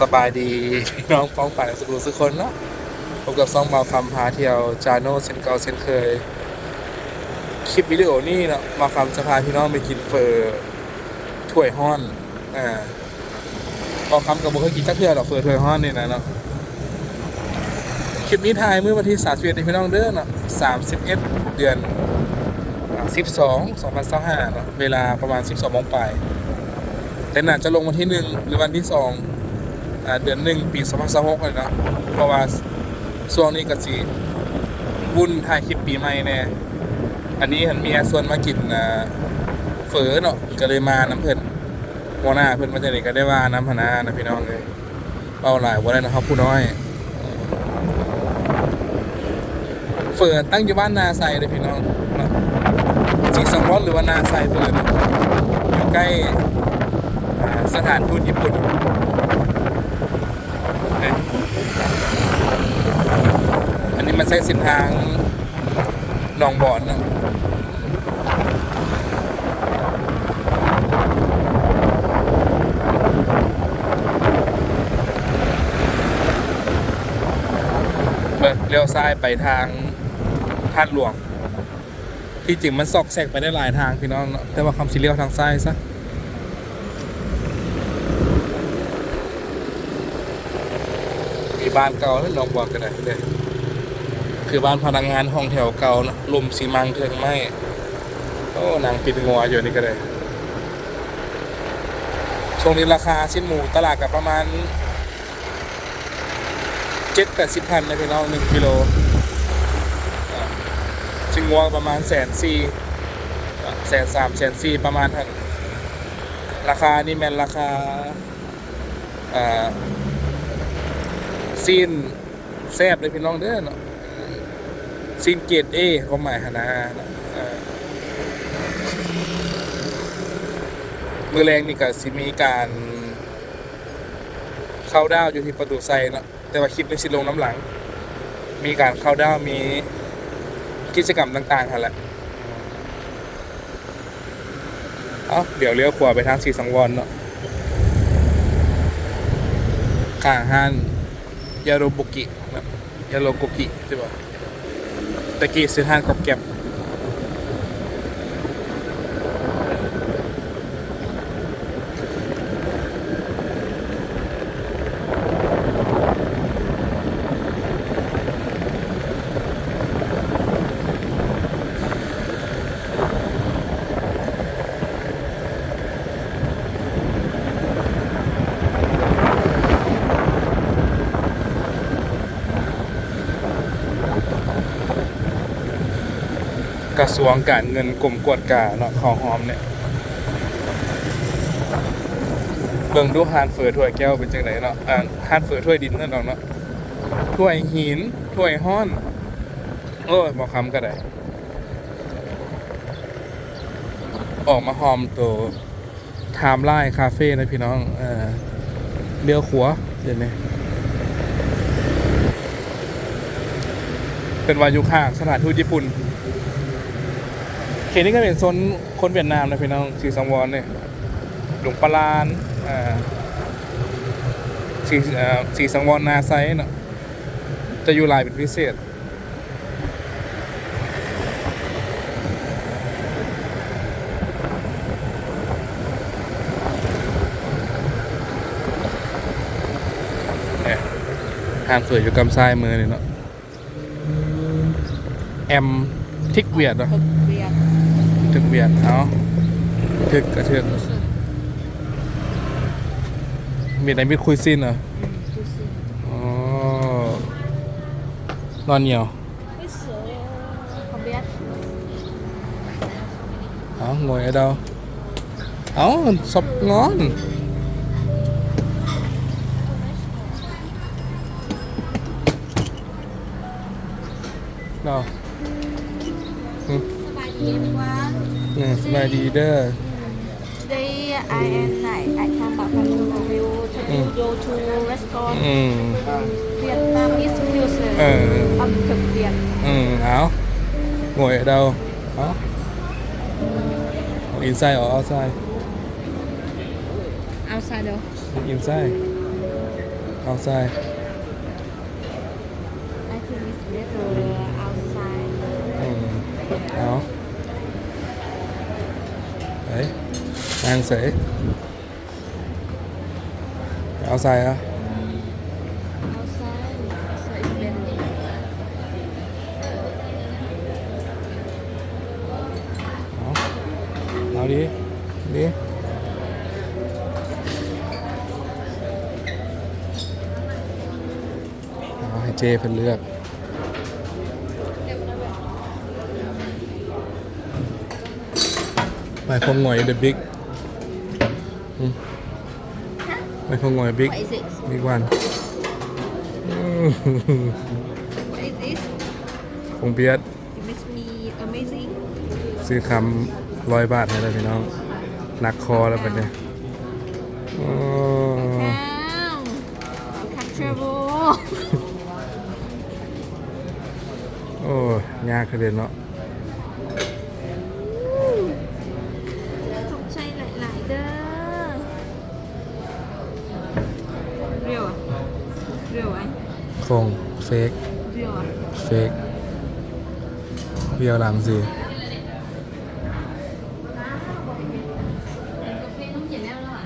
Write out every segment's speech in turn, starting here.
สบายดีพี่น้องฟ้องฝ่าสุขุสุคนเนาะพบกับซ่องมาคำพาเที่ยวจาโน่เซนเกาเซนเคย คลิปวิดีโอนี่เนาะมาคำจะพาพี่น้องไปกินเฟอร์ถ้วยห้อนอ่าพอคำกับบุเคยกินจักเทื่อหรอกเฟอร์ถ้วยห้อนนี่นะเนาะคลิปนี้ถ่ายเมื่อวันที่31พี่น้องเด้อเนาะ31 เดือนอ่า12 2025เนาะเวลาประมาณ 12โมงไปแต่น่าจะลงวันที่หนึ่งหรือวันที่ส อ่าเดือนหนึ่งปีสองพันสิบหกเลยเนาะเพราะว่าช่วงนี้ก็สิวุ่นถ่ายคลิปปีใหม่แน่อันนี้เห็นเมียส่วนมากินอ่าเฝอเนาะก็เลยมาน้ำเพิ่นหัวหน้าเพิ่นมาจากไหนก็ได้ว่าน้ำพนานะพี่น้องเลยเป้าหลายว่าได้นะครับผู้น้อยเฝอตั้งอยู่บ้านนาไซเลยพี่น้องสีสังวรหรือว่านาไซตัวเลยเนาะอยู่ใกล้สถานทูตญี่ปุ่น เอ๊ะอันนี้มันใช้เส้นทางหนองบอนนะเลี้ยวซ้ายไปทางทาดหลวง ที่จริงมันซอกแซกไปได้หลายทางพี่น้องแต่ว่าคำสิเลี้ยวทางซ้ายซะ มีบ้านเก่าแล้วลองบอกกันได้เลยคือบ้านพนักงานห้องแถวเก่านะลมสีมังเทิงไหมโอ้นางปิดงัวอยู่นี่ก็เลยช่วงนี้ราคาชิ้นหมูตลาดกับประมาณเจ็ดแปดสิบพันนะพี่น้องหนึ่งกิโลชิ้นงัวประมาณแสนสี่แสนสามแสนสี่ประมาณทันราคานี่แมนราคาอ่า ซีนแซบเลยพี่น้องเด้อเนาะซีนเกตเอความหมายหนนะเนาะเมือแรงนี่ก็สิมีการเข้าดาวอยู่ที่ประตูไซเนาะแต่ว่าคลิปในสิลงน้ำหลัง มีการเข้าดาวมีกิจกรรมต่างๆค่ะแหละเอาเดี๋ยวเลี้ยวขวาไปทางสีสังวรเนาะข้างห้าน ยาโรบุกิยาโรโกกิใช่ป่ะตะกี้ซื้อห้านกับแก็บ กระทรวงการเงินกรมกวดกาเนาะของหอมเนี่ยเบิ่งดูหานเฟือถ้วยแก้วเป็นจังไดเนาะอ่าหานเฟือถ้วยดินนั่นเนาะเนาะถ้วยหินถ้วยห้อน โอ้ยบอคำก็ได้ ออกมาหอมตัวไทม์ไลน์คาเฟ่นะพี่น้องเออเลี้ยวขัวาเห็นไหมเป็นวายุข้างสถานทูตญี่ปุ่น เขตนี้ก็เป็นโซนคนเวียดนามนะพี่น้องสีสังวรเนี่ยหลวงปลานอ่าสีอ่าสีสังวรนาไซเนาะจะอยู่ลายเป็นพิเศษเนี่ยห้างเฟือยู่กำซ้ายมือนี่เนาะแอมทิกเวียดเนาะ ถึกเบียดเอาถึกกระเทือกมีอะไรมีคุยซินเหรอ ừ, tôi xin อ๋อนอนเหนียว cái số không biết เอางวยไอ้ดาวเอาศพงอ นดาวอืมสบายดีไหมวะอืมสบายดีเด้อ Today I am like I come back from review to Ừ. go to restaurant อืม Vietnamese music Ừ. ẩm thực Việt อืมเอางวยไอ้ดาวเอาอินไซด์ออกเอาไซด์ outside đâu อินไซด์ outside I think it's better outside อืมเอาเฮ้ย นั่งเสยเอาใส่อะ outside so it's better เอาเอาดิดิเอาให้เจเพิ่นเลือกไม่คงหน่อย the big อืมไม่คงหน่อย big What is it? big one What is this? คงเบียด It makes me amazing ซื้อคำร้อยบาทให้เลยพี่น้องหนักคอแล้วเป็นเนี่ยโอ้ Wow comfortable โอ้ยากเลยเนาะ ฟกเรียวอะเฟกเบียวหลังสิกาแฟต้องเขียนแล้วล่ะ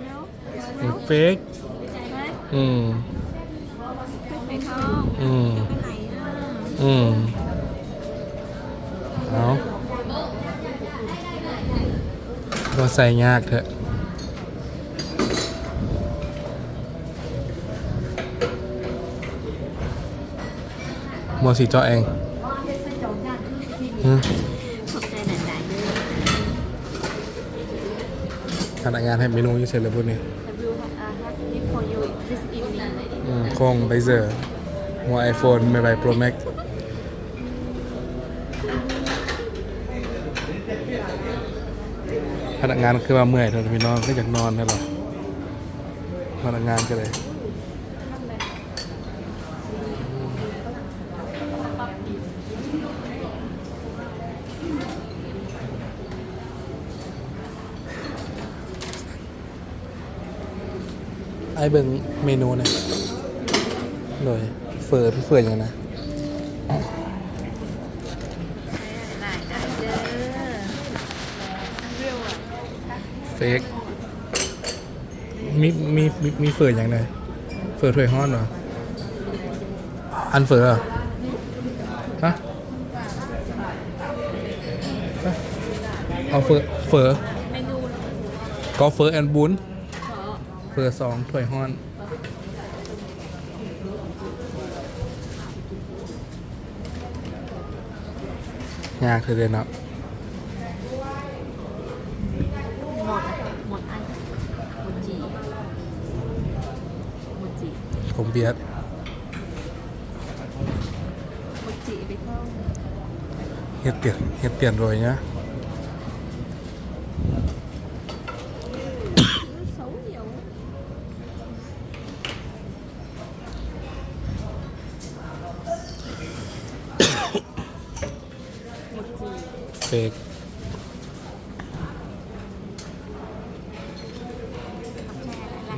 แล้วแล้วเฟกอืมอืมอืมเอาก็ใส่ยากเถอะ มัวสีเจาะเองหืมขอบใจหลายๆเด้อพนักงานให้เมนูอยี่เสร็จแล้วพวกนี้ I will have uh, have it for you this evening อืมคงไปเซอร์หัวไอโฟนไม่ใบโปรแม็กพนักงานคือว่าเมื่อยเถอะพี่น้องก็อยากนอนนะหรอพนักงานก็เลย อ้เบิ่งเมนูหนะโดยเฟอร์พี่เฟอร์อย่างนะหลายๆเด้อเรียวอะเฟกมีมีมีมีเฟอร์อย่างไรเฟอร์ถ้วยห้อนเหรออันเฟอร์เหรอฮะฮะเอาเฟอร์เฟอร์เมนูก็เฟอร์แอนบุนขอ เฟอร์สองถ้วยห้อน ยากเธอเดนเนาะหมดหมดอันหมดจีหมดจีผมเบียดหมดจีไปเข้าเฮ็ดเปลี่ยนเฮ็ดเปลี่ยนโรยเนี่ย nhiều หมดจี เฟก ทำแช่อะไร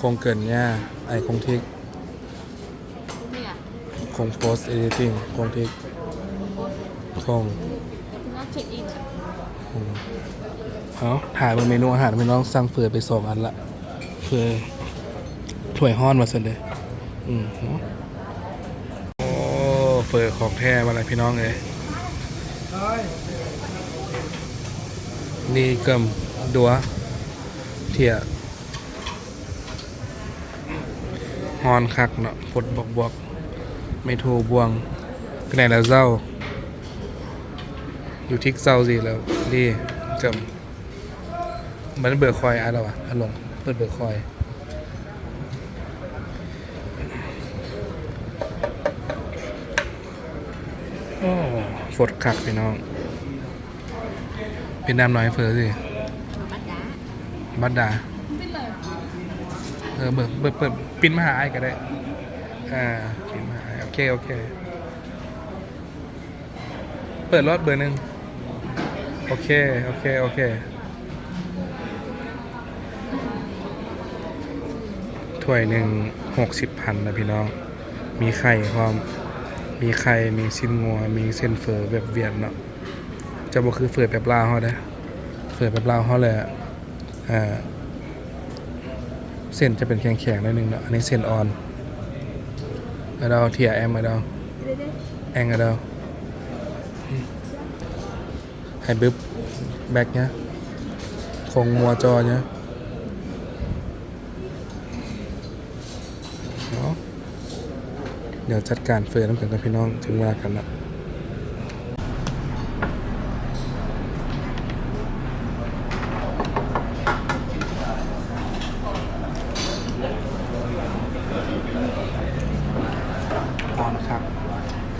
คง เกินเนี่ยไอคงทิกเนี่ยคงโพสเอดิติ้งคงทิกคงน่าเช็คอินเอาถ่ายบนเมนูอาหารพี่น้องสั่งเฟือไปสองอันละเฟือถ้วยห้อนมาเสร็จเลยอืมเนาะโอ้เฟือของแท้มาเลยพี่น้องเลยนี่กิมดัวเทีย ฮอนคักเนาะพดบอกบอกไม่โทรบวงคะแนนแล้วเจ้า อยู่ทิกเซาสิแล้วนี่เกิมมันเบิร์คอยอะไรวะอารมณ์เปิดเบิร์คอยโอ้ฝดคักพี่น้อง เป็นน้ำน้อยเฟอสิบัตรดา บัดดา เออเบิร์เบิร์เปิด ปินมาหาไอ้ก็ได้ อ่าปินมาหาโอเค โอเค เปิดรถเบอร์หนึ่งโอเค โอเค โอเค ถ้วยหนึ่งหกสิบพันนะพี่น้อง มีไข่ความมีไข่ มีสิ้นงัว มีเส้นเฟอร์แบบเวียนเนาะจะบอกคือเฟอร์แบบลาวเขาเด้เฟอร์แบบลาวเขาเลยอ่า เส้นจะเป็นแข็งๆนิดนึงเนาะอันนี้เส้นอ่อนอะดาวเทียแอมอเราแองอเราให้บึบแบกเนี้ยคงมัวจอเนี้ยเดี๋ยวจัดการเฟื่อน้ำกันกับพี่น้องถึงเวลากันละ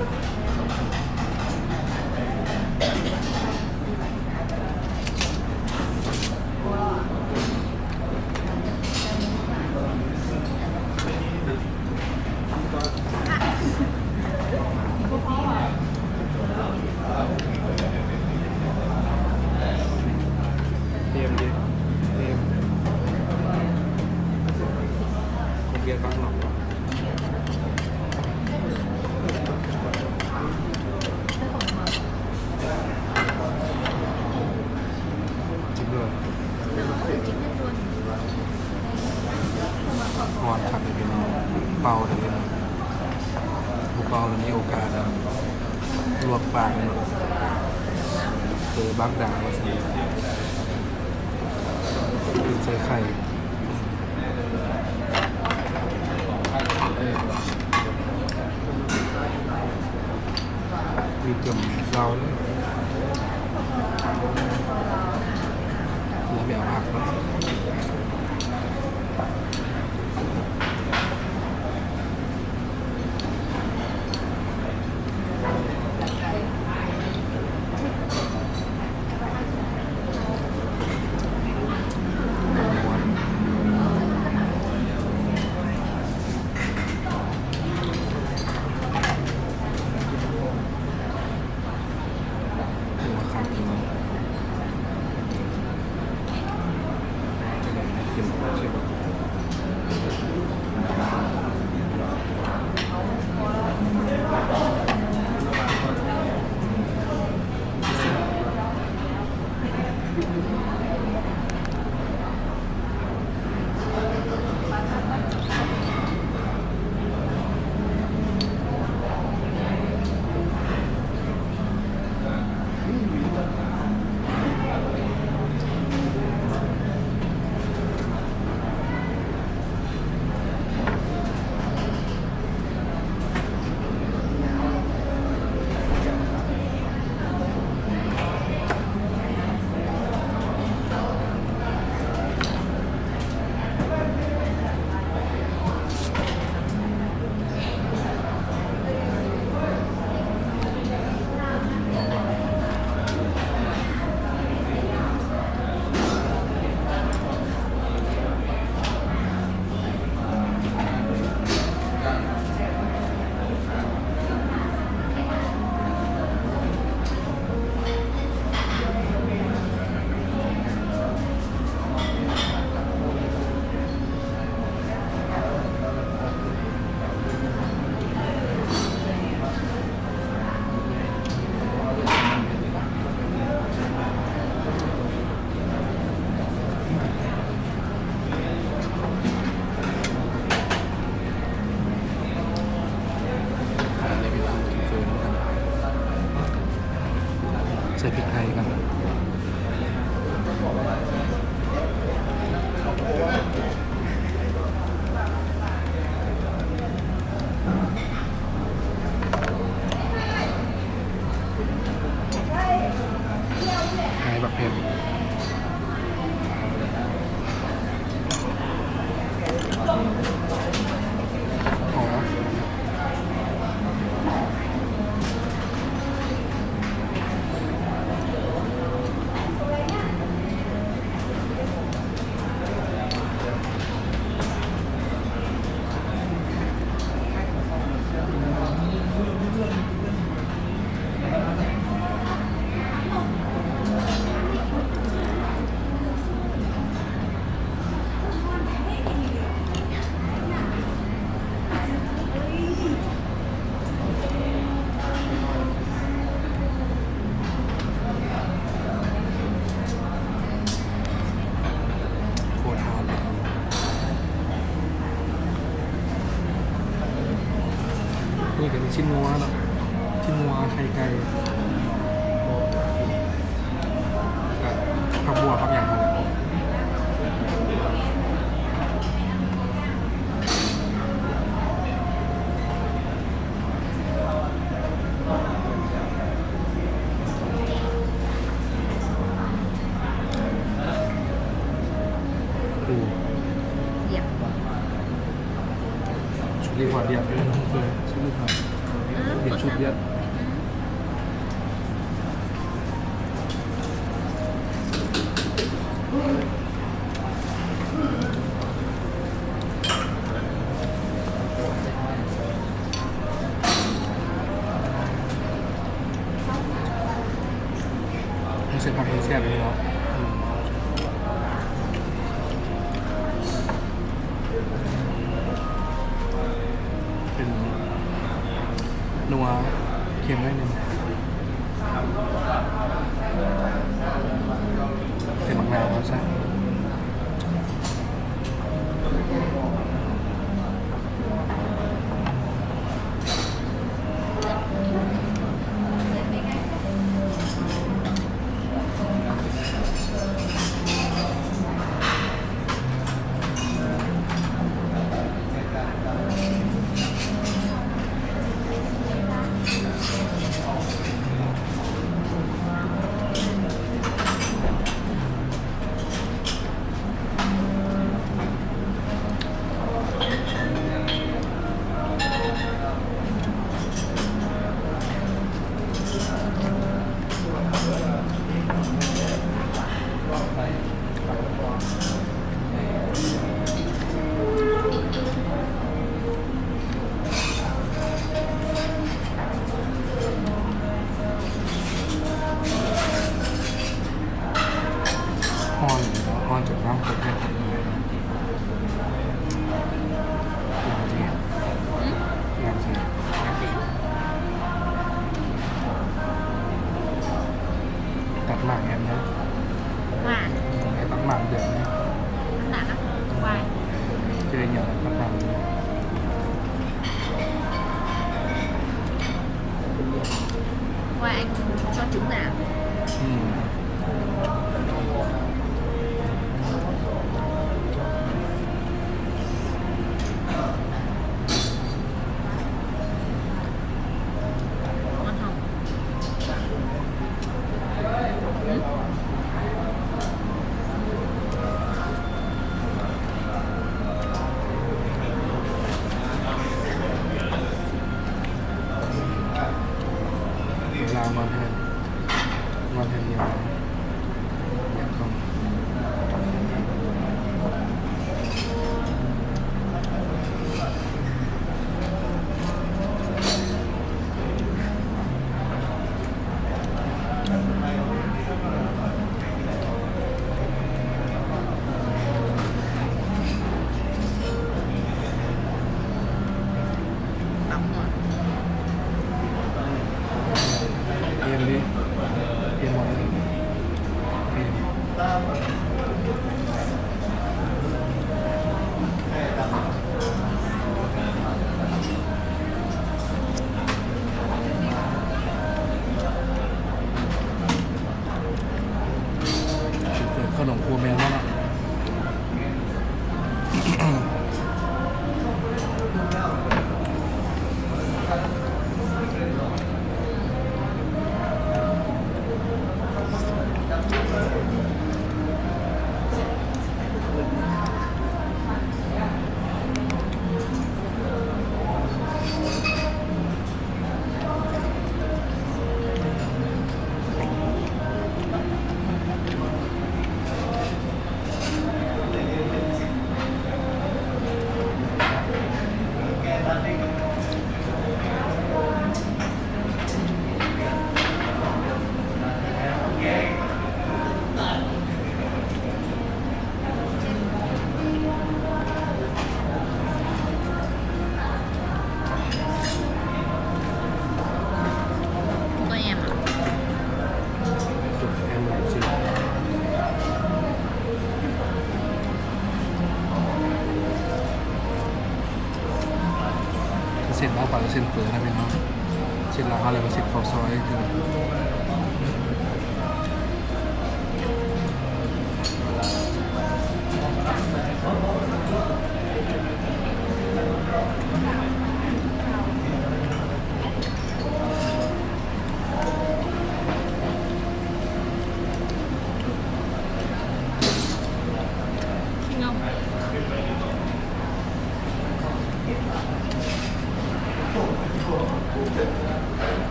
Thank you. down. continuando. เ็นนัวเค็มได้หนึ่งเค็มมากๆแล้วใช่ เส้นละ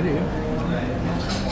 เ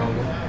กิ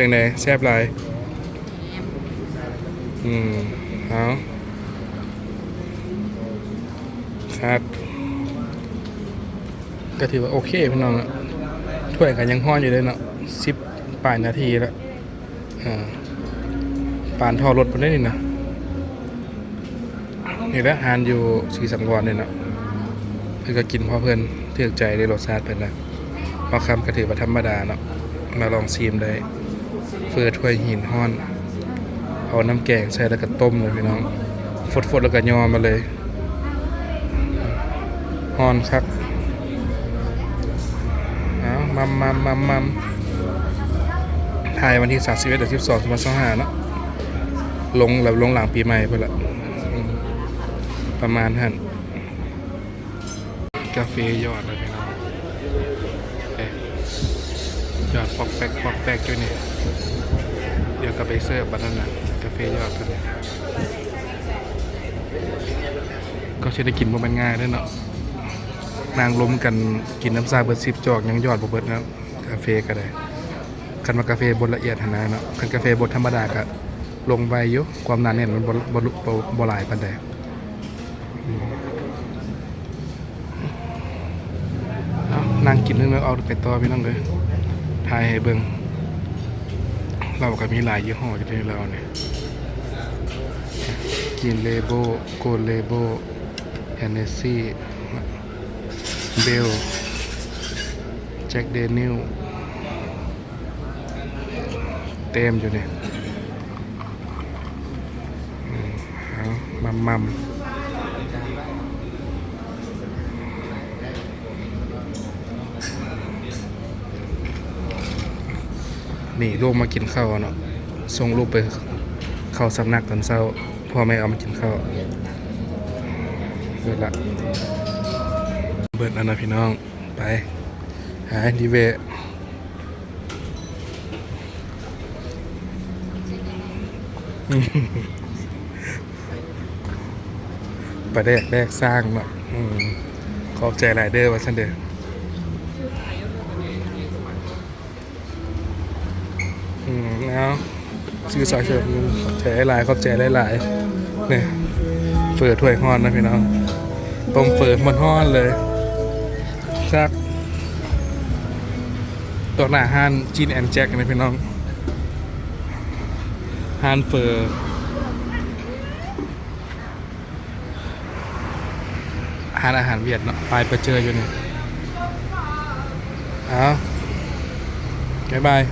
จังไดแซ่บหลาย em อืมเอาครับก็ถือว่าโอเคพี่น้องอะถ้วยกันยังห้อนอยู่เลยเนาะสิบปลายนาทีแล้วอ่าปานทอรถไปได้นี่นะนี่แหละหานอยู่สีสังวรเนี่ยเนาะเพื่อนก็กินเพราะเพื่อนเทือกใจได้รสชาติเป็นนะพอคำก็ถือว่าธรรมดาเนาะมาลองซีมได้ เฟือถ้วยหินห้อน เอาน้ำแกงใส่แล้วก็ต้มเลยพี่น้องฟดๆแล้วก็ยอมาเลยฮอนครับเอามัมมัมมัมมัมถ่ายวันที่31เดือน12 2025เนาะลงแบบลงหลังปีใหม่เพิ่นละประมาณนั้นกาแฟยอดเลยพี่น้องยอดปอกแป๊กปอกแป๊กด้วยนี่ เดี๋ยวก็ไปเสิร์ฟบัดนั้นน่ะกาแฟยอดเพิ่นเนี่ยก็สิได้กินบ่แม่นง่ายเด้อเนาะนางล้มกันกินน้ำซาเบิดสิบจอกยังยอดบ่เบิดนะกาแฟก็ได้คันว่ากาแฟบดละเอียดหนนะเนาะคันกาแฟบดธรรมดาก็ลงไปอยู่ความหนาแน่นมันบ่บ่บ่บ่บ่หลายปานใดอืมเอางกินเรื่องเอาไปต่อพี่น้องเลยถ่ายให้เบิ่ง เราก็มีหลายยี่ห้ออยู่ที่เราเนี่ยกินเลโบโกเลโบแฮนเนซี่เบลแจ็คเดนิลเต็มอยู่เนี่ยมเอามัมมัม นี่ลูกมากินข้าวเนาะส่งลูกไปเข้าสำนักตอนเช้าพ่อแม่เอามากินข้าวเวลาเบิดแล้วนะพี่น้องไปหาดีเวประเดกแรกสร้างเนาะขอบใจหลายเด้อว่าฉันเด้อมเอา ซื้อซอยเชิญขอบใจหลายขอบใจหลายๆเนี่ยเฟิร์ถ้วยฮ้อนนะพี่น้องต้มเฟิร์มันฮ้อนเลยซักตัวหน้าฮานจีนแอนแจ็คนะพี่น้องฮานเฟอร์ฮานอาหารเวียดเนาะไปไปเจออยู่นี่เอาบ๊ายบาย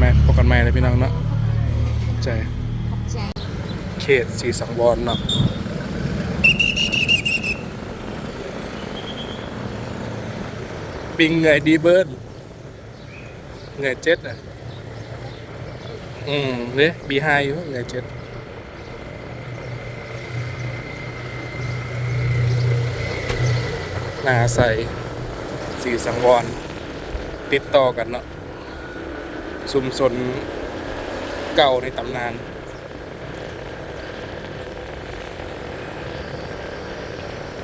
แม่พบกันใหม่เลยพี่น้องเนาะใจเขตสีสังวรเนาะปิงไงดีเบิร์ดไงเจ็ดอะอืมเนี่ยบีไฮอยู่ไงเจ็ดนาใสสีสังวร ติดต่อกันเนาะ ชุมชนเก่าในตำนาน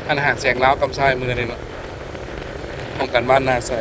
อาหารแสงล้าวกำไส้มือนี่เนาะของกันบ้านนาใส